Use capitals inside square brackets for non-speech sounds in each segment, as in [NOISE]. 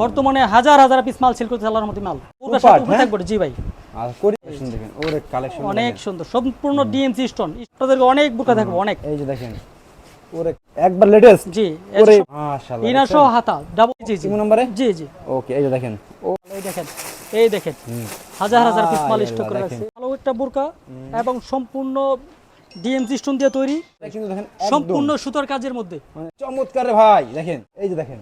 বর্তমানে হাজার হাজার পিস মাল সেল করতে চালার মতো মাল। হ্যাঁ? জি ভাই। অনেক সুন্দর সম্পূর্ণ ডিএমসি স্টোন অনেক বুকা থাকবে অনেক। এই যে দেখেন ওরে একবার লেটেস্ট জি ওরে মাশাআল্লাহ ইনার সহ হাতা ডাবল জি জি। নম্বরে? জি জি। ওকে এই যে দেখেন ও। এই দেখেন এই দেখেন হাজার হাজার পিস মাল স্টক করে আল্লাহ, ভালো একটা বোরকা এবং সম্পূর্ণ ডিএমসি স্টোন দিয়ে তৈরি। সম্পূর্ণ সুতার কাজের মধ্যে। মানে চমৎকার ভাই দেখেন এই যে দেখেন।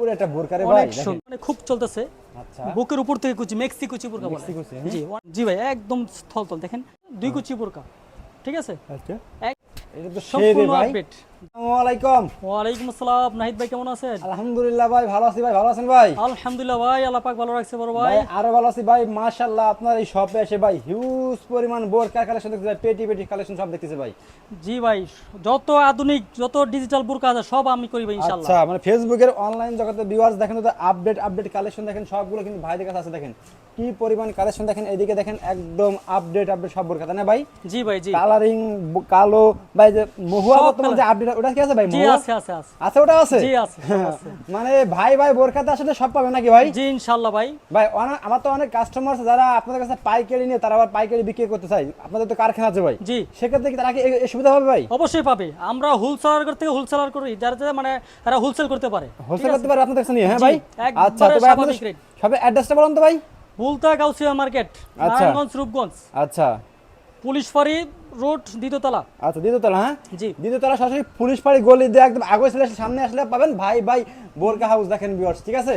ওরে একটা বোরকারে ভাই মানে খুব চলতেছে। আচ্ছা। বুকের উপর থেকে কুচি মেক্সি কুচি বোরকা বলে। হ্যাঁ? জি জি ভাই একদম স্থল তল দেখেন দুই কুচি বোরকা। ঠিক আছে? আচ্ছা। এটা তো সম্পূর্ণ আপডেট আসসালামু ওয়ালাইকুম আসসালাম। নাহিদ ভাই কেমন আছেন? আলহামদুলিল্লাহ ভাই ভালো আছি ভাই ভালো আছেন ভাই? আলহামদুলিল্লাহ ভাই আল্লাহ পাক ভালো রাখছে বড় ভাই। ভাই আরও ভালো আছি ভাই। মাশাআল্লাহ আপনার এই শপে এসে ভাই হিউজ পরিমাণ বোরকার কালেকশন দেখতে ভাই পেটি পেটি কালেকশন সব দেখতেছে ভাই। জি ভাই যত আধুনিক যত ডিজিটাল বোরকা আছে সব আমি করি ভাই ইনশাআল্লাহ। আচ্ছা মানে ফেসবুকের অনলাইন জগতে ভিউয়ার্স দেখেন তো আপডেট আপডেট কালেকশন দেখেন সবগুলো কিন্তু ভাইদের কাছে আছে দেখেন। কি পরিমাণ কালেকশন দেখেন এইদিকে দেখেন একদম আপডেট আপডেট সব বোরকা তাই না ভাই? জি ভাই জি। কালারিং কালো ভাই যে মহুয়া যে আপডেট ওটা কি আছে ভাই? জি আছে আছে আছে। আছে ওটা আছে? জি আছে [LAUGHS] মানে ভাই ভাই বোরকাতে আসলে সব পাবে নাকি ভাই? জি ইনশাআল্লাহ ভাই। ভাই আমার তো অনেক কাস্টমার আছে যারা আপনাদের কাছে পাইকারি নিয়ে তারা আবার পাইকারি বিক্রি করতে আপনাদের তো কারখানা আছে ভাই। জি। সেক্ষেত্রে কি তারা কি সুবিধা হবে ভাই? অবশ্যই পাবে। আমরা হোলসেলার থেকে হোলসেলার করি। যারা মানে তারা হোলসেল করতে পারে। হোলসেল করতে পারে আপনাদের কাছে নিয়ে হ্যাঁ ভাই? আচ্ছা তো ভাই আপনাদের সবে অ্যাড্রেসটা বলুন তো ভাই। বুলতা গাউসিয়া মার্কেট আচ্ছা। নারায়ণগঞ্জ রূপগঞ্জ। আচ্ছা। পুলিশ ফাঁড়ি রোড দ্বিতীয়তলা। আচ্ছা দ্বিতীয়তলা হ্যাঁ? জি। দ্বিতীয়তলা সরাসরি পুলিশ পাড়ি গলি দিয়ে একদম আগে চলে সামনে আসলে পাবেন। ভাই ভাই বোরকা হাউস দেখেন ভিউয়ার্স ঠিক আছে?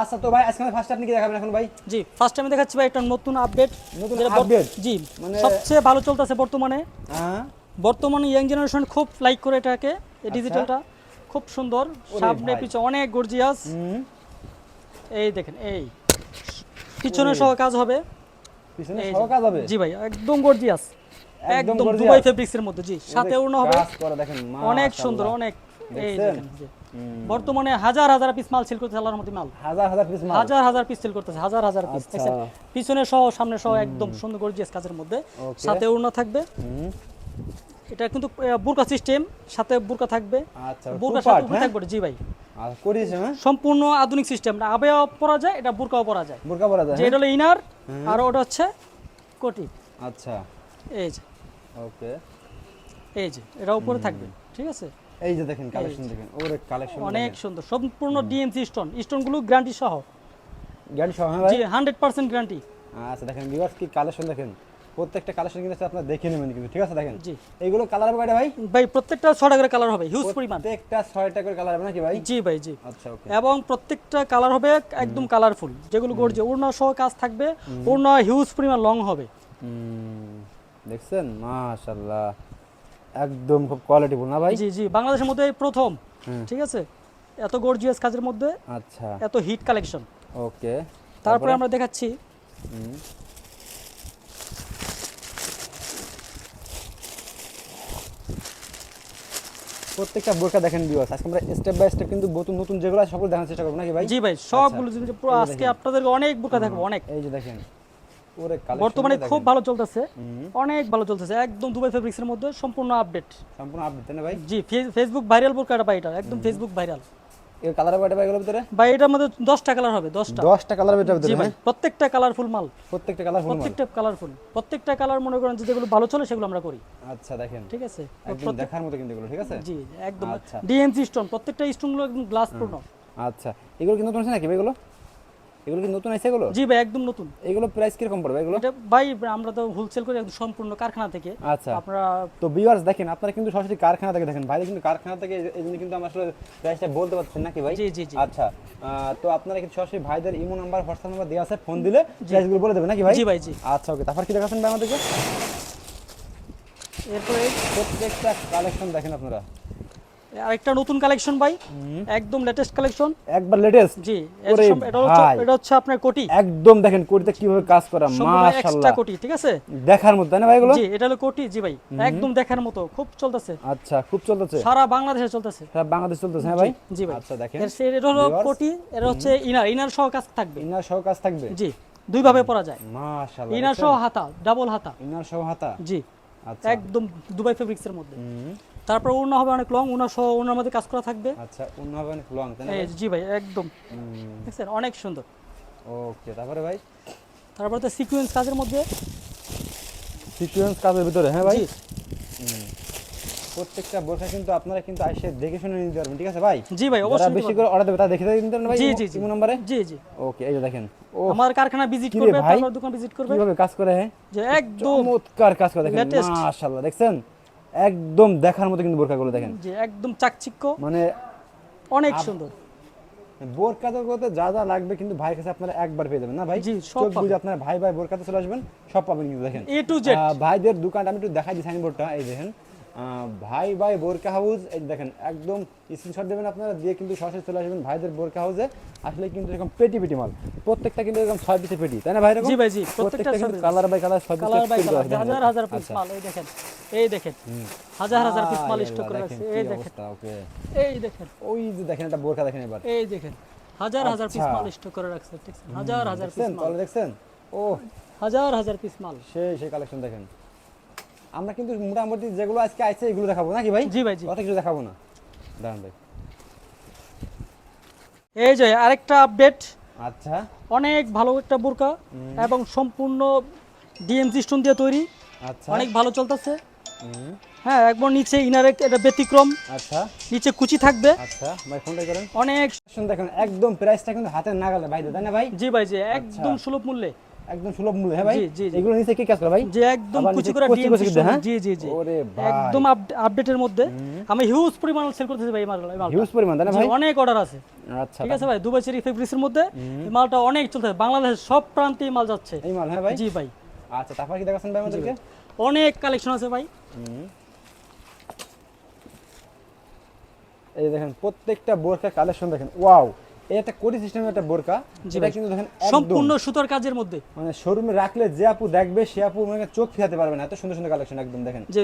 আচ্ছা তো ভাই আজকে ফার্স্ট আপনি কি দেখাবেন এখন ভাই? জি ফার্স্ট টাইমে দেখাচ্ছি ভাই একটা নতুন আপডেট নতুন update? জি মানে- সবচেয়ে ভালো চলতেছে বর্তমানে। হ্যাঁ। বর্তমানে ইয়াং জেনারেশন খুব লাইক করে এটাকে এই ডিজিটালটা খুব সুন্দর সামনে। পিছনে অনেক গর্জিয়াস এই দেখেন এই। পিছনে সহ কাজ হবে। পিছনে সহ কাজ হবে? জি ভাই একদম গর্জিয়াস একদম দুবাই ফেব্রিক্স এর মধ্যে জি সাথে ওড়না হবে। অনেক সুন্দর অনেক এই দেখেন বর্তমানে হাজার হাজার পিস মাল সেল করতে চালার মতো মাল। হাজার হাজার পিস মাল। হাজার হাজার পিস সেল করতেছে হাজার হাজার পিস আচ্ছা। পিছনে সহ সামনে সহ একদম সুন্দর গর্জিয়াস কাজের মধ্যে। সাথে ওড়না থাকবে। এটা কিন্তু বুরকা সিস্টেম সাথে বুরকা থাকবে। আচ্ছা বুরকা সাথে উপরে হ্যাঁ? থাকবে জি ভাই। হ্যাঁ? সম্পূর্ণ আধুনিক সিস্টেম আবেও পরা যায় এটা বুরকাও পরা যায়। বোরকা পরা যায় যে এটা হলো ইনার আর ওটা হচ্ছে কোটি। হ্যাঁ? আচ্ছা। এই যে। ওকে। এই যে এটা উপরে থাকবে ঠিক আছে? এই যে দেখেন কালেকশন দেখেন ওরে কালেকশন অনেক সুন্দর সম্পূর্ণ ডিএমসি স্টোন স্টোনগুলো গ্যারান্টি সহ। গাড়ি সহ হ্যাঁ ভাই? জি হান্ড্রেড পার্সেন্ট গ্যারান্টি আচ্ছা দেখেন ভিউয়ার্স কি কালেকশন দেখেন? প্রত্যেকটা কালেকশন কিন্তু আপনারা দেখে নেবেন কিন্তু ঠিক আছে দেখেন? জি। এইগুলো কালার হবে ভাই? ভাই প্রত্যেকটা ছটা করে কালার হবে হিউজ পরিমাণ। প্রত্যেকটা ছয়টা করে কালার হবে নাকি ভাই? জি ভাই জি। আচ্ছা ওকে। এবং প্রত্যেকটা কালার হবে একদম কালারফুল যেগুলো গর্জে ওড়না সহ কাজ থাকবে ওড়না হিউজ পরিমাণ লং হবে। দেখছেন? মাশাআল্লাহ। একদম খুব কোয়ালিটিফুল না ভাই? জি জি বাংলাদেশের মধ্যে এই প্রথম ঠিক আছে? এত গর্জিয়াস কাজের মধ্যে আচ্ছা। এত হিট কালেকশন ওকে। তারপরে আমরা দেখাচ্ছি। প্রত্যেকটা বোরকা দেখেন ভিউয়ার্স আজকে আমরা স্টেপ বাই স্টেপ কিন্তু নতুন নতুন যেগুলো সকল দেখানোর চেষ্টা করব নাকি ভাই? জি ভাই সবগুলো জিনিস পুরো আজকে আপনাদের অনেক বুকা থাকবে অনেক। এই যে দেখেন। বর্তমানে খুব ভালো চলতেছে। অনেক ভালো চলতেছে। একদম দুবাই ফেব্রিক্স এর মধ্যে সম্পূর্ণ আপডেট সম্পূর্ণ আপডেট না ভাই? জি ফেসবুক ভাইরাল বোরকাটা ভাই এটা একদম ফেসবুক ভাইরাল এর কালার হবে ভাই ভিতরে? ভাই এটার মধ্যে দশটা কালার হবে দশটা। দশটা কালার ভিতরে জি ভিতরে ভাই? প্রত্যেকটা কালারফুল মাল। প্রত্যেকটা কালার ফুল প্রত্যেকটা কালারফুল প্রত্যেকটা কালার মনে করেন যেগুলো ভালো চলে সেগুলো আমরা করি। আচ্ছা দেখেন। ঠিক আছে? একদম দেখার মতো কিন্তু এগুলো ঠিক আছে? জি একদম। আচ্ছা। ডিএনসি স্টোন প্রত্যেকটা স্টোনগুলো একদম গ্লাস পূর্ণ। আচ্ছা। এগুলো কি নতুন আছে নাকি ভাই এগুলো? এগুলো কি নতুন আছে এগুলো? জি ভাই একদম নতুন। এগুলো প্রাইস কীরকম পড়বে এগুলো? এটা ভাই আমরা তো হোলসেল করি একদম সম্পূর্ণ কারখানা থেকে আচ্ছা। আপনারা তো ভিউয়ার্স দেখেন আপনারা কিন্তু সরাসরি কারখানা থেকে দেখেন। ভাই কিন্তু কারখানা থেকে এই- এই জন্য কিন্তু আমরা আসলে প্রাইসটা বলতে পারছেন নাকি ভাই? জি জি জি। আচ্ছা তো আপনারা কিন্তু সরাসরি ভাইদের ইমো নাম্বার হোয়াটসঅ্যাপ নাম্বার দেওয়া আছে ফোন দিলে প্রাইসগুলো বলে দেবেন নাকি ভাই? জি ভাই জি। আচ্ছা ওকে তারপর কি দেখাচ্ছেন ভাই আমাদেরকে? এরপরে প্রত্যেকটা কালেকশন দেখেন আপনারা। আরেকটা নতুন কালেকশন ভাই। একদম লেটেস্ট কালেকশন একবার লেটেস্ট জি এর এটা হচ্ছে এটা হচ্ছে আপনার কোটি। একদম দেখেন কোটিতে কীভাবে কাজ করা সম্পূর্ণ এক্সট্রা মাশাআল্লাহ। কোটি ঠিক আছে? দেখার মতো না ভাই এগুলো? জি এটা হলো কোটি জি ভাই। একদম দেখার মতো খুব চলতেছে। আচ্ছা খুব চলতেছে? সারা বাংলাদেশে চলতেছে। সারা বাংলাদেশ চলতেছে হ্যাঁ ভাই? জি ভাই। আচ্ছা দেখেন। এর এটা হলো কোটি এটা হচ্ছে ইনার ইনার সহ কাজ থাকবে। ইনার সহ কাজ থাকবে? জি দুই ভাবে পরা যায়। মাশাআল্লাহ ইনার সহ হাতা ডাবল হাতা। ইনার সহ হাতা? জি আচ্ছা। একদম দুবাই ফেব্রিক্স এর মধ্যে। তারপর ওড়না হবে অনেক লং ওড়না সহ ওড়নার মধ্যে কাজ করা থাকবে। আচ্ছা অন্য হবে অনেক লং তাই না জি ভাই একদম। দেখছেন অনেক সুন্দর। ওকে তারপরে ভাই? তারপরে তো সিকুয়েন্স কাজের মধ্যে। সিকোয়েন্স কাজের ভিতরে হ্যাঁ ভাই? প্রত্যেকটা বোরখা কিন্তু আপনারা কিন্তু এসে দেখে শুনে নিতে পারবেন ঠিক আছে ভাই? জি ভাই অবশ্যই বেশি করে অর্ডার দেবে তারা দেখে নিতে পারবেন ভাই জি, জি, জি। ইমো নম্বরে? জি জি। ওকে এই যে দেখেন। ও আমার কারখানা ভিজিট করবে? তারপর দোকান ভিজিট করবে। কীভাবে কাজ করে হ্যাঁ? যে একদম। চমৎকার কাজ করে দেখেন। মাশাআল্লাহ দেখছেন? একদম দেখার মতো কিন্তু বোরকাগুলো দেখেন। জি একদম চাকচিক্য। মানে অনেক সুন্দর। বোরকাতে করতে যা যা লাগবে কিন্তু ভাই কাছে আপনারা একবার পেয়ে যাবেন না ভাই? জি, সব বুঝে আপনারা ভাই ভাই বোরকাতে চলে আসবেন সব পাবেন কিন্তু দেখেন। এ টু জেড ভাইদের দোকানটা আমি একটু দেখাই দিই সাইনবোর্ডটা এই দেখেন। ভাই ভাই বোরকা হাউস। এই দেখেন একদম স্ক্রিনশট দেবেন আপনারা দিয়ে কিন্তু সরাসরি চলে আসবেন ভাইদের বোরকা হাউসে। আসলে কিন্তু এরকম পেটি পেটি মাল। প্রত্যেকটা কিন্তু এরকম ছয় পিসের পেটি তাই না ভাই জি ভাই, জি, প্রত্যেকটা কিন্তু কালার বাই কালার ছয় কালার বাই কালার হাজার হাজার পিস আচ্ছা। মাল এই দেখেন। এই দেখেন হাজার হাজার পিস মাল স্টক করে দেখেন, এই দেখেন। okay। এই দেখেন। ওই যে দেখেন একটা বোরকা দেখেন এবার। এই দেখেন হাজার হাজার পিস আচ্ছা। মাল স্টক করে রাখছে ঠিক আছে? হাজার হাজার পিস মাল। দেখছেন? ও হাজার হাজার পিস মাল। সেই সেই কালেকশন দেখেন। আমরা কিন্তু মোটামুটি যেগুলো আজকে আইছে এগুলো দেখাবো নাকি ভাই? জি ভাই জি। কথা কিছু দেখাবো না। দাঁড়ান ভাই। এই যে আরেকটা আপডেট আচ্ছা। অনেক ভালো একটা বোরকা এবং সম্পূর্ণ ডিএমজি স্টোন দিয়ে তৈরি। আচ্ছা। অনেক ভালো চলতেছে। হ্যাঁ একবার নিচে ইনারে এটা ব্যতিক্রম। আচ্ছা। নিচে কুচি থাকবে। আচ্ছা ভাই ফোনটা করেন। অনেক শুন দেখেন একদম প্রাইসটা কিন্তু হাতের নাগালে ভাই দাদা না ভাই? জি ভাই জি একদম সুলভ মূল্যে। একদম সুলভ মূল্য হ্যাঁ ভাই? জি, জি, জি। এগুলো নিচে কি কাজ করে ভাই? যে একদম কুচি করে হ্যাঁ? জি জি জি। ওরে ভাই। একদম আপডেটের মধ্যে। আমি হিউজ পরিমাণ সেল করতেছি ভাই মাল- হিউজ পরিমাণ তাই না ভাই? অনেক অর্ডার আছে। আচ্ছা ঠিক আছে ভাই? দুবাই চেরি ফেব্রিক্সের মধ্যে মালটা অনেক চলতেছে বাংলাদেশের সব প্রান্তে মাল যাচ্ছে। এই মাল হ্যাঁ ভাই? জি ভাই। আচ্ছা তারপর কি দেখাচ্ছেন ভাই আমাদেরকে? অনেক কালেকশন আছে ভাই। এই দেখেন প্রত্যেকটা বোরকা কালেকশন দেখেন। ওয়াও কোটি সিস্টেমের একটা বোরকা। ভাই। কিন্তু দেখেন সম্পূর্ণ সুতোর কাজের মধ্যে। মানে শোরুমে রাখলে যে আপু দেখবে সে আপু মানে চোখ ফিরাতে পারবে না। এত সুন্দর সুন্দর কালেকশন একদম দেখেন। যে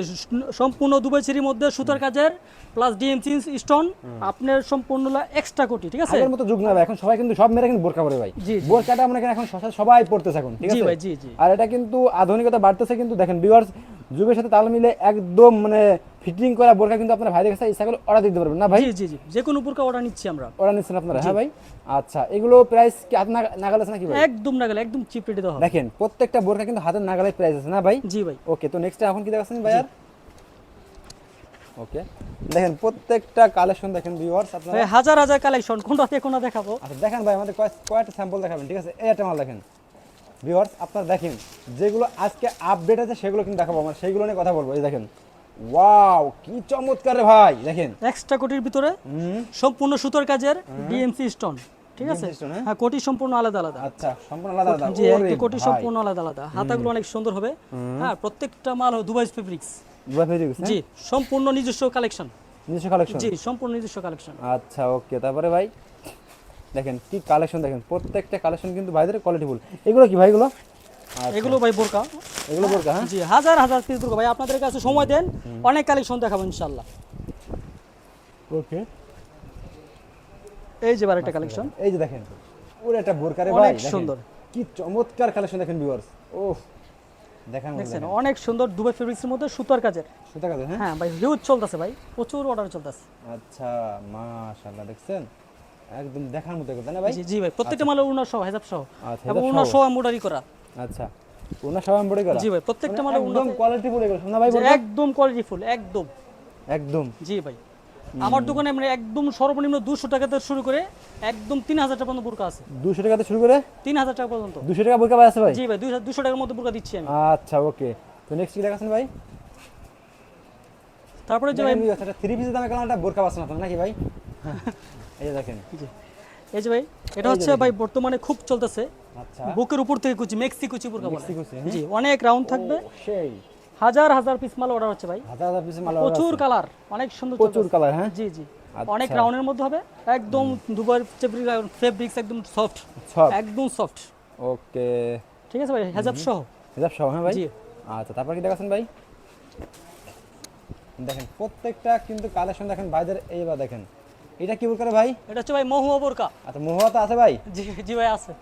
সম্পূর্ণ দুবাই চেরির মধ্যে সুতোর কাজের প্লাস ডিএমসি স্টোন আপনার সম্পূর্ণ এক্সট্রা কোটি ঠিক আছে? আগের মতো যুগ না এখন সবাই কিন্তু সব মেয়েরা কিন্তু বোরকা পরে ভাই। বোরকাটা আমরা এখন সবাই- পড়তেছে এখন ঠিক জি আছে? ভাই জি জি। আর এটা কিন্তু আধুনিকতা বাড়তেছে কিন্তু দেখেন ভিউয়ার্স যুগের সাথে তাল মিলে একদম মানে ফিটিং করা বোরকা কিন্তু আপনার ভাইদের কাছে ইচ্ছা করলে অর্ডার দিতে পারবেন না ভাই? জি জি জি। যে কোনো প্রকার অর্ডার নিচ্ছি আমরা। অর্ডার নিচ্ছেন আপনারা হ্যাঁ ভাই? আচ্ছা এগুলো প্রাইস কি হাত নাগা- নাগাল আছে নাকি ভাই? একদম না গেলে একদম চিপ রেটে দেওয়া দেখেন প্রত্যেকটা বোরকা কিন্তু হাতের নাগালে প্রাইস আছে না ভাই? জি ভাই। ওকে তো নেক্সট এখন কি দেখাচ্ছেন ভাই আর ওকে দেখেন প্রত্যেকটা কালেকশন দেখেন ভিউয়ার্স আপনারা হাজার হাজার কালেকশন কোনটা থেকে কোনটা দেখাবো? আচ্ছা দেখেন ভাই আমাদের কয়েক- কয়েকটা স্যাম্পল দেখাবেন ঠিক আছে? এই একটা মাল দেখেন। ভিউয়ার্স আপনারা দেখেন যেগুলো আজকে আপডেট আছে সেগুলো কিন্তু দেখাবো। আমরা সেইগুলো নিয়ে কথা বলব। এই দেখেন ওয়াও কি চমৎকার রে ভাই! দেখেন। এক্সট্রা কোটির ভিতরে সম্পূর্ণ সুতোর কাজের ডিএমসি স্টোন ঠিক আছে? হ্যাঁ? হ্যাঁ কোটি সম্পূর্ণ আলাদা আলাদা। আচ্ছা সম্পূর্ণ আলাদা আলাদা। জি একটি কোটি সম্পূর্ণ আলাদা আলাদা। হাতাগুলো অনেক সুন্দর হবে। হ্যাঁ প্রত্যেকটা মাল হবে দুবাই ফেব্রিক্স হয়ে? গেছে, জি সম্পূর্ণ নিজস্ব কালেকশন? নিজস্ব কালেকশন জি সম্পূর্ণ নিজস্ব কালেকশন আচ্ছা ওকে তারপরে ভাই? দেখেন কি কালেকশন দেখেন প্রত্যেকটা কালেকশন কিন্তু ভাইদের কোয়ালিটিফুল এগুলো কি ভাইগুলো আচ্ছা, এগুলো ভাই বোরকা। এগুলো বোরকা হ্যাঁ? জি হাজার হাজার পিস বোরকা। ভাই আপনাদের কাছে সময় দেন অনেক কালেকশন দেখাবো ইনশাল্লাহ ওকে। এই যে একটা কালেকশন এই যে দেখেন ওরে একটা বোরকা রে ভাই। সুন্দর। কি চমৎকার কালেকশন দেখেন ভিউয়ার্স ওহ দেখেন দেখছেন দেখেন। অনেক সুন্দর দুবাই ফেব্রিক্সের মধ্যে সুতার কাজের। সুতার কাজে হ্যাঁ? হ্যাঁ ভাই হিউজ চলতেছে ভাই প্রচুর অর্ডার চলতেছে। আচ্ছা মাশাআল্লাহ দেখছেন? একদম দেখার মতো কথা না ভাই? জি ভাই প্রত্যেকটা মালের উনার সহ হেজাব সহ। আচ্ছা, এবং উনার সহ। সহ এমব্রয়ডারি করা। আচ্ছা ওনা সবাই এমব্রয়ডারি করা? জি ভাই প্রত্যেকটা মানে মালের একদম উনার কোয়ালিটি বলে গেল না ভাই একদম কোয়ালিটি ফুল একদম। একদম। জি ভাই। আমার দোকানে মানে একদম সর্বনিম্ন দুশো টাকা থেকে শুরু করে একদম তিন হাজার টাকা পর্যন্ত বুরকা আছে। 200 টাকাতে শুরু করে? তিন হাজার টাকা পর্যন্ত। 200 টাকা বোরকা আছে ভাই? জি ভাই দুশো টাকার মধ্যে বুরকা দিচ্ছি আমি। আচ্ছা ওকে। তো নেক্সট কি দেখাচ্ছেন ভাই? তারপরে যে ভাই থ্রি পিসের দামে কেন একটা বোরকা পাচ্ছেন আপনারা নাকি ভাই? এই যে দেখেন। জি। এই যে ভাই এটা হচ্ছে ভাই বর্তমানে খুব চলতেছে। আচ্ছা। বুকের উপর থেকে কুচি মেক্সি কুচি বুরকা বলে। হ্যাঁ? জি অনেক রাউন্ড থাকবে। সেই। হাজার হাজার পিস মাল অর্ডার হচ্ছে ভাই। হাজার হাজার পিসের মাল প্রচুর কালার অনেক সুন্দর প্রচুর কালার হ্যাঁ? জি জি। আচ্ছা। অনেক রাউন্ডের মধ্যে হবে। একদম দুবার ফেব্রিক্স একদম সফট একদম সফট ওকে। ঠিক আছে ভাই হেজাব সহ। হিসাব সহ হ্যাঁ ভাই? জি। আচ্ছা তারপর কি দেখাচ্ছেন ভাই? দেখেন প্রত্যেকটা কিন্তু কালেকশন দেখেন ভাইদের এইবার দেখেন। এটা কি করে ভাই? এটা হচ্ছে ভাই মহুয়া বোরকা। আচ্ছা মহুয়া তো আছে ভাই? জি জি ভাই আছে।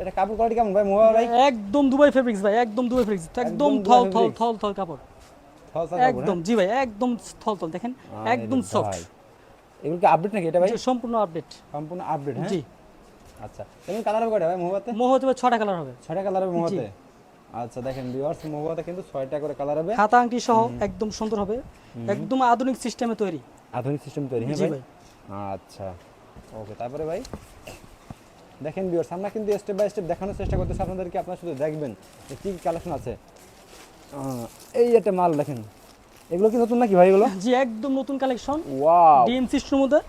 এটা কাপড় কোয়ালিটি কেমন ভাই মহুয়া ভাই? একদম দুবাই ফেব্রিক্স ভাই একদম দুবাই ফেব্রিক্স একদম থল থল থল থল কাপড়। একদম জি ভাই একদম থলথল দেখেন একদম সফট এগুলো কি আপডেট নাকি এটা ভাই? সম্পূর্ণ আপডেট সম্পূর্ণ আপডেট হ্যাঁ? জি। আচ্ছা এমন কালার হবে কয়টা ভাই মোবাতে মোহ হতে পারে ছটা কালার হবে। ছটা কালার হবে মোবাতে আচ্ছা দেখেন ভিউয়ার্স মোবাতে কিন্তু ছয়টা করে কালার হবে। হাতা আংটি সহ একদম সুন্দর হবে। একদম আধুনিক সিস্টেমে তৈরি। আধুনিক সিস্টেম তৈরি হ্যাঁ ভাই? ভাই। আচ্ছা। ওকে তারপরে ভাই? দেখেন ভিউয়ার্স আমরা কিন্তু স্টেপ বাই স্টেপ দেখানোর চেষ্টা করতেছি। আপনাদেরকে আপনারা শুধু দেখবেন যে কী কালেকশন আছে। এই একটা মাল দেখেন। এগুলো কি নতুন নাকি ভাই এগুলো? জি একদম নতুন কালেকশন ওয়াও ডিএম সিস্টেমের মধ্যে।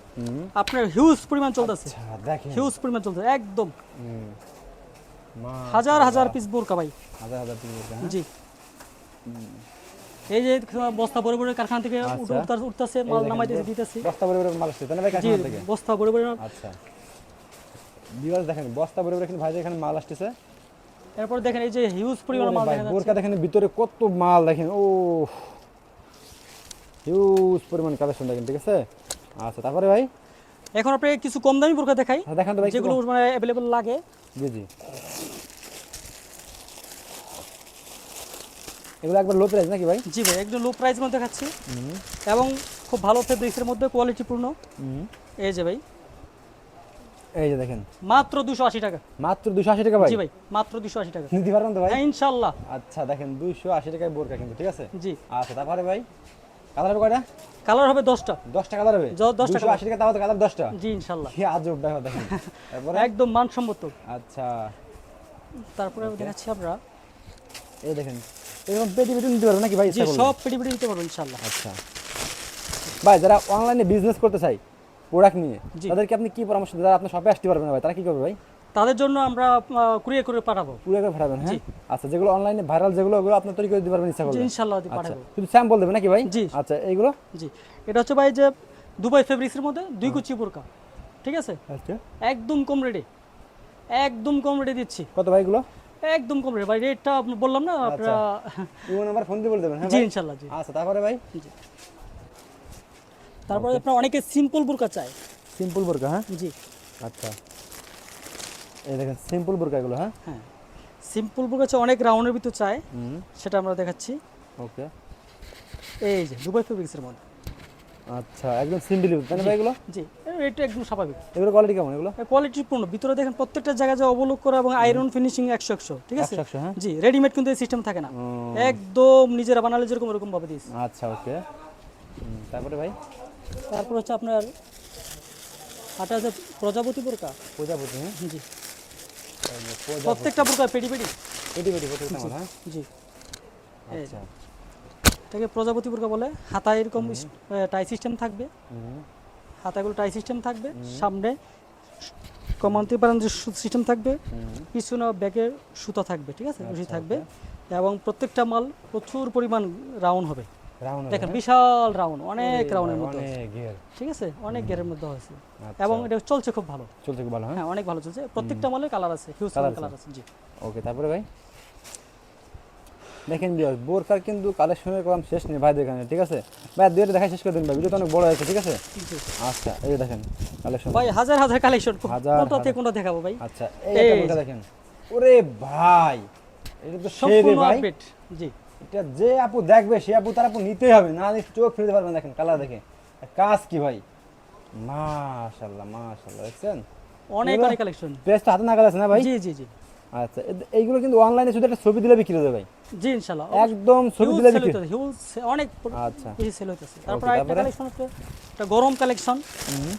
আপনার হিউজ পরিমাণ চলতেছে। আচ্ছা দেখেন। হিউজ পরিমাণ চলতেছে একদম। হাজার হাজার পিস বোরকা ভাই। হাজার হাজার পিস বলতে, হ্যাঁ? জি। এই যে বস্তা ভরে কারখানা থেকে আচ্ছা। উঠতে- উঠতেছে মাল দেখেন, নামাইতে বস- বস্তা মাল আসছে না ভাই কারখানা থেকে? বস্তা আচ্ছা। ভিউয়ার্স দেখেন বস্তা ভরে কিন্তু ভাই এখানে মাল আসতেছে। এরপর দেখেন এই যে হিউজ পরিমাণ মাল বোরকা দেখেন ভিতরে কত মাল দেখেন ও। হিউজ পরিমাণ কালেকশন দেখেন ঠিক আছে? আচ্ছা তারপরে ভাই? এখন আপনি কিছু কম দামি বোরকা দেখাই হ্যাঁ, দেখান তো ভাই যেগুলো মানে অ্যাভেলেবল লাগে। জি জি। এগুলো একবার লো প্রাইস নাকি ভাই? জি ভাই একদম লো প্রাইস মধ্যে দেখাচ্ছি এবং খুব ভালো ফেব্রিক্সের মধ্যে কোয়ালিটিপূর্ণ এই যে ভাই। এই যে দেখেন। মাত্র দুশো আশি টাকা। মাত্র দুশো আশি টাকা ভাই? জি ভাই মাত্র দুশো আশি টাকা। নিতে পারবেন তো ভাই? হ্যাঁ ইনশাল্লাহ। আচ্ছা দেখেন দুইশো আশি টাকায় বোরকা কিন্তু ঠিক আছে? জি। আচ্ছা তারপরে ভাই? কালার হবে কয়টা? কালার হবে দশটা। দশটা কালার হবে? জ- দশটা দুশো colour। আশি টাকা তাও তো কালার দশটা। জি ইনশাল্লাহ। কি আজব ব্যাপার দেখেন। [LAUGHS] তারপরে? একদম মানসম্মত। আচ্ছা। তারপরে দেখাচ্ছি আমরা। এই দেখেন। এরকম পেটি পেটি নিতে পারবেন নাকি ভাই? সব পেটি পেটি দিতে পারব ইনশাল্লাহ আচ্ছা। ভাই যারা অনলাইনে বিজনেস করতে চাই প্রোডাক্ট নিয়ে তাদেরকে আপনি কি পরামর্শ? আপনার শপে আসতে পারবেন ভাই তারা কি করবে ভাই? তাদের জন্য আমরা কুরিয়ার করে পাঠাবো। করে পাঠাবেন হ্যাঁ? আচ্ছা যেগুলো অনলাইনে ভাইরাল যেগুলো ওগুলো আপনি তৈরি করে দিতে পারবেন ইচ্ছা করলে ইনশাল্লাহ আচ্ছা পাঠাবো। শুধু স্যাম্পল দেবেন নাকি ভাই? জি। আচ্ছা এইগুলো? জি। এটা হচ্ছে ভাই যে দুবাই ফেব্রিক্সের মধ্যে দুই কুচি বোরকা ঠিক আছে? আচ্ছা। একদম কম রেটে একদম কম রেটে দিচ্ছি। কত ভাই এগুলো? একদম কম রেট ভাই। রেটটা বললাম না আপনারা ইউ নাম্বার ফোন দিয়ে বলে দেবেন হ্যাঁ জি ভাই? ইনশাল্লাহ জি। আচ্ছা তারপরে ভাই? তারপরে আপনার অনেকে সিম্পল বোরকা চায়। সিম্পল বোরকা হ্যাঁ? জি। আচ্ছা। এই দেখেন সিম্পল বোরকা এগুলো হ্যাঁ? হ্যাঁ। সিম্পল বোরকা চায় অনেক রাউন্ডের ভিতর চায়। সেটা আমরা দেখাচ্ছি। ওকে। এই যে দুবাই ফেব্রিক্সের মধ্যে আচ্ছা একদম সিম্পল তাই না ভাই এগুলো? জি। রেটটা একদম স্বাভাবিক। এগুলো কোয়ালিটি কেমন এগুলো? কোয়ালিটি পূর্ণ। ভিতরে দেখেন প্রত্যেকটা জায়গায় যে অবলোক করা এবং আয়রন ফিনিশিং একশো একশো ঠিক আছে? হ্যাঁ? জি রেডিমেড কিন্তু এই সিস্টেম থাকে না। একদম নিজেরা বানালে যেরকম এরকম ভাবে দিয়েছি। আচ্ছা ওকে। তারপরে ভাই? তারপর হচ্ছে আপনার হাটা হচ্ছে প্রজাপতি বোরকা। প্রজাপতি হ্যাঁ? জি। প্রত্যেকটা বোরকা পেটি পেটি। পেটি পেটি প্রত্যেকটা হ্যাঁ? জি। আচ্ছা। এটাকে প্রজাপতি বোরকা বলে। হাতায় এরকম টাই সিস্টেম থাকবে। হাতাগুলো টাই সিস্টেম থাকবে সামনে কমান্তি পারেন যে সিস্টেম থাকবে পিছনে ব্যাগের সুতা থাকবে ঠিক আছে? রশি আচ্ছা, থাকবে এবং প্রত্যেকটা মাল প্রচুর পরিমাণ রাউন্ড হবে। দেখেন বিশাল রাউন্ড অনেক রাউন্ডের মধ্যে ঠিক আছে? অনেক গেরের মধ্যে হয়েছে। আচ্ছা। এবং এটা চলছে খুব ভালো। চলছে খুব ভালো হ্যাঁ? হ্যাঁ অনেক ভালো চলছে। প্রত্যেকটা মালের কালার আছে হিউজ কালার আছে। জি। ওকে তারপরে ভাই? দেখেন বিয়ার বোরকার কিন্তু কালেকশনের কম শেষ নেই ভাই দেখেন ঠিক আছে? ভাই দুইটা দেখা শেষ করে দিন ভাই ভিডিও তো অনেক বড় হয়েছে ঠিক আছে? আচ্ছা এই যে দেখেন কালেকশন ভাই হাজার হাজার কালেকশন হাজার কোনটা থেকে কোনটা দেখাবো ভাই? আচ্ছা এই দেখেন। ওরে ভাই এটা তো সম্পূর্ণ আপডেট জি। এটা যে আপু দেখবে সে আপু তার আপু নিতেই হবে না চোখ ফিরতে পারবেন দেখেন কালার দেখে। কাজ কি ভাই? মাশাআল্লাহ মাশাআল্লাহ দেখছেন? অনেক অনেক কালেকশন পেজটা হাতে নাগাল আছে না ভাই? জি জি জি। আচ্ছা এইগুলো কিন্তু অনলাইনে শুধু একটা ছবি দিলে বিক্রি হয়ে ভাই। জি ইনশাআল্লাহ একদম ছবি দিলে বিক্রি হিউজ অনেক আচ্ছা। বেশি সেল হইতেছে। তারপর আরেকটা কালেকশন হচ্ছে একটা গরম কালেকশন হুম,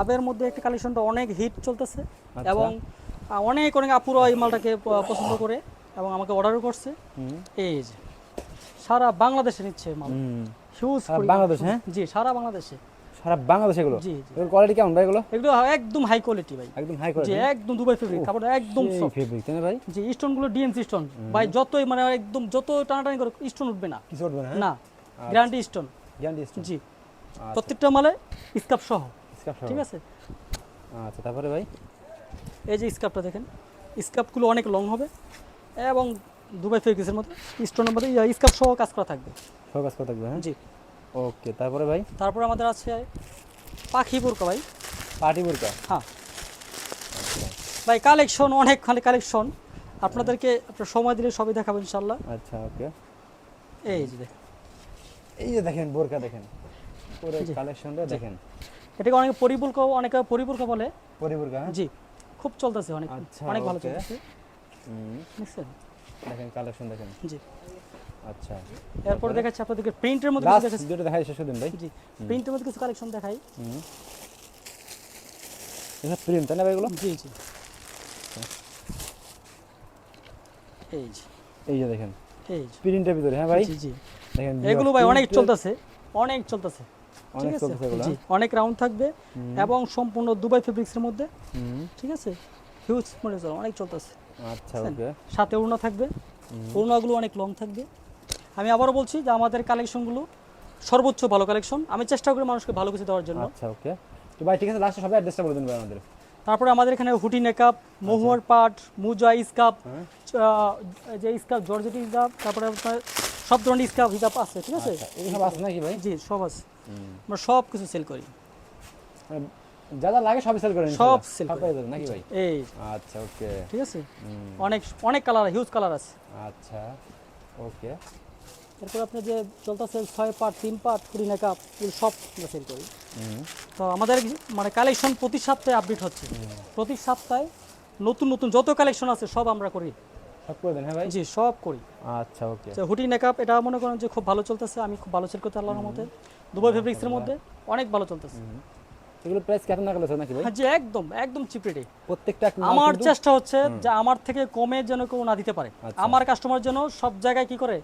আবের মধ্যে একটা কালেকশনটা অনেক হিট চলতেছে আচ্ছা। এবং অনেক অনেক আপুরা এই মালটাকে পছন্দ করে এবং আমাকে অর্ডারও করছে। এই যে সারা বাংলাদেশে নিচ্ছে মাল। হিউজ বাংলাদেশ, হ্যাঁ? জি সারা বাংলাদেশে। সারা বাংলাদেশ এগুলো? জি কোয়ালিটি কেমন ভাই এগুলো? এগুলো একদম হাই কোয়ালিটি ভাই। একদম হাই কোয়ালিটি একদম দুবাই ফেব্রিক কাপড় একদম সফট ফেব্রিক তাই না ভাই? জি স্টোনগুলো ডিএমসি স্টোন ভাই যতই মানে একদম যত টানাটানি করে স্টোন উঠবে না। কিছু উঠবে না না গ্যারান্টি স্টোন গ্যারান্টি স্টোন জি। প্রত্যেকটা মালে স্কাপ সহ। স্কাপ সহ। ঠিক আছে? আচ্ছা তারপরে ভাই? এই যে স্কাপটা দেখেন স্কাপগুলো অনেক লং হবে এবং দুবাই ফেব্রিক্সের মধ্যে স্টোনের মধ্যে স্কাপ সহ কাজ করা থাকবে। ফোকাস করে থাকবে হ্যাঁ? জি। ওকে তারপরে ভাই? তারপরে আমাদের আছে পাখি বোরকা ভাই। পার্টি বোরকা? হ্যাঁ। ভাই কালেকশন অনেক কালেকশন আপনাদেরকে আপনার সময় দিলে সবই দেখাবো ইনশাল্লাহ আচ্ছা ওকে। এই যে এই যে দেখেন বোরকা দেখেন। পুরো কালেকশনটা দেখেন। এটাকে অনেকে পরিপূর্ক অনেকে পরিপূর্ক বলে। পরিবোরকা হ্যাঁ? জি খুব চলতেছে অনেক আচ্ছা, অনেক ভালো. চলতেছে। হুম, দেখেন কালেকশন দেখেন। জি। আচ্ছা। এরপর দেখাচ্ছি আপনাদেরকে প্রিন্টের মধ্যে কিছু দেখাচ্ছি। দেখাই শেষ দিন ভাই। জি প্রিন্টের মধ্যে কিছু কালেকশন দেখাই। এটা প্রিন্ট তাই না ভাই এগুলো? জি জি। এই যে। এই যে দেখেন। এই যে। প্রিন্টের ভিতরে হ্যাঁ ভাই? জি জি দেখেন এগুলো ভাই অনেক চলতেছে অনেক চলতেছে। ঠিক অনেক আছে? চলতেছে এগুলো জি অনেক রাউন্ড থাকবে এবং সম্পূর্ণ দুবাই ফেব্রিক্সের মধ্যে। হুম, ঠিক আছে? হিউজ মডেল অনেক চলতেছে। আচ্ছা ওকে সাথে ওড়না থাকবে। ওড়নাগুলো অনেক লং থাকবে। আমি আবারও বলছি যে আমাদের কালেকশনগুলো সর্বোচ্চ ভালো কালেকশন আমি চেষ্টা করি মানুষকে ভালো কিছু দেওয়ার জন্য। আচ্ছা ওকে তো ভাই ঠিক আছে লাস্টে সবাই অ্যাড্রেসটা বলে দিন ভাই আমাদের। তারপরে আমাদের এখানে হুটি নেকাপ মহুয়ার পাট মুজা ইস্কাপ হ্যাঁ। যে ইস্কাপ জর্জেট স্কাপ তারপরে আপনার সব ধরনের স্কাপ হিসাব আছে ঠিক আছে? আচ্ছা সব আছে নাকি ভাই? জি সব আছে। আমরা সব কিছু সেল করি। মানে যা যা লাগে সবই সেল করেন সব সেল করি। পেয়ে নাকি ভাই? এই। আচ্ছা ওকে ঠিক আছে? অনেক অনেক কালার হিউজ কালার আছে। আচ্ছা ওকে এরপর আপনি যে চলতেছে ছয় পাট তিন পাট কুড়ি এগুলো সব আমরা সেল করি। তো আমাদের মানে কালেকশন প্রতি সপ্তাহে আপডেট হচ্ছে। প্রতি সপ্তাহে নতুন নতুন যত কালেকশন আছে সব আমরা করি। হ্যাঁ ভাই? জি সব করি। আচ্ছা ওকে। হুটি নেকাপ এটা মনে করেন যে খুব ভালো চলতেছে। আমি খুব ভালো সেল করতে আল্লাহর মতে দুবাই ফেব্রিক্সের মধ্যে অনেক ভালো চলতেছে। এগুলো প্রাইস আছে নাকি ভাই? হ্যাঁ জি একদম একদম চিপ রেটে প্রত্যেকটা আমার চেষ্টা হচ্ছে যে আমার থেকে কমে যেন কেউ না দিতে পারে। আচ্ছা। আমার কাস্টমার যেন সব জায়গায় কি করে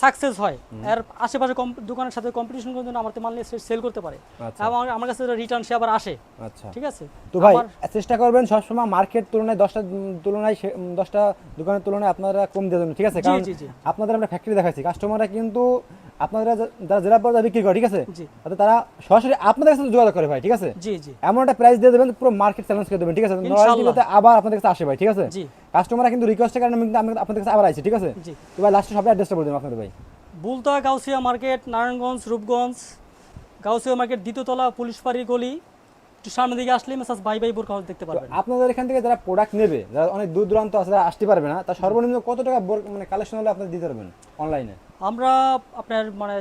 সাকসেস হয়। এর আশেপাশে দোকানের সাথে কম্পিটিশন করে যেন আমার মাল নিয়ে সেল করতে পারে। আচ্ছা। এবং আমার কাছে রিটার্ন সে আবার আসে। আচ্ছা। ঠিক আছে? তো ভাই চেষ্টা করবেন সবসময় মার্কেট তুলনায় দশটা তুলনায় দশটা দোকানের তুলনায় আপনারা কম দিয়ে দেবেন ঠিক আছে? কারণ। আপনাদের আমরা ফ্যাক্টরি দেখাচ্ছি কাস্টমাররা কিন্তু আপনারা যা- যারা জেলা পর্যায়ে বিক্রি করে ঠিক আছে? জি। তারা সরাসরি আপনাদের কাছে যোগাযোগ করে ভাই ঠিক আছে? জি জি। এমন একটা প্রাইস দিয়ে দেবেন পুরো মার্কেট চ্যালেঞ্জ করে দেবেন ঠিক আছে? ইনশাআল্লাহ। আবার আপনাদের কাছে আসে ভাই ঠিক আছে? জি। কাস্টমাররা কিন্তু রিকোয়েস্টের কারণে কিন্তু আপনাদের কাছে আবার আইছি ঠিক আছে? তো ভাই লাস্টে সবাই অ্যাড্রেসটা বলে দেবেন আপনাদের ভাই। বুলতা গাউসিয়া মার্কেট নারায়ণগঞ্জ রূপগঞ্জ গাউসিয়া মার্কেট দ্বিতীয়তলা পুলিশ পাড়ি গলি। একটু সামনের দিকে আসলে মেসাজ বাই বাই বোরকা হাউস দেখতে তো পারবেন। আপনাদের এখান থেকে যারা প্রোডাক্ট নেবে যারা অনেক দূর দূরান্ত আছে যারা আসতে পারবে না। তার সর্বনিম্ন কত টাকা মানে কালেকশন হলে আপনারা দিতে পারবেন অনলাইনে আমরা আপনার মানে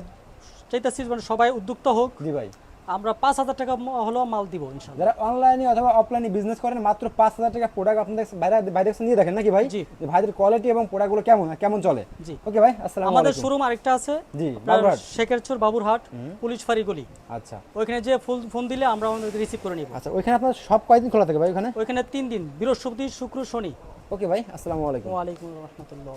চাইতেছি মানে সবাই উদ্যুক্ত হোক। জি ভাই। আমরা পাঁচ হাজার টাকা হলো মাল দিব ইনশাল্লাহ। যারা অনলাইনে অথবা অফলাইনে বিজনেস করেন মাত্র পাঁচ হাজার টাকা প্রোডাক্ট আপনাদের বাইরে বাইরে নিয়ে দেখেন নাকি ভাই? জি। ভাইদের কোয়ালিটি এবং প্রোডাক্টগুলো কেমন কেমন চলে? জি। ওকে ভাই আসসালাম আমাদের শোরুম আরেকটা আছে জি বাবুরহাট। শেখেরচর বাবুরহাট পুলিশ ফাঁড়ি গলি আচ্ছা। ওইখানে যে ফুল ফোন দিলে আমরা রিসিভ করে নিব। আচ্ছা ওইখানে আপনার সব কয়দিন খোলা থাকে ভাই ওখানে ওইখানে তিন দিন বৃহস্পতি শুক্র শনি। ওকে ভাই আসসালামু আলাইকুম। ওয়ালাইকুম রহমতুল্লাহ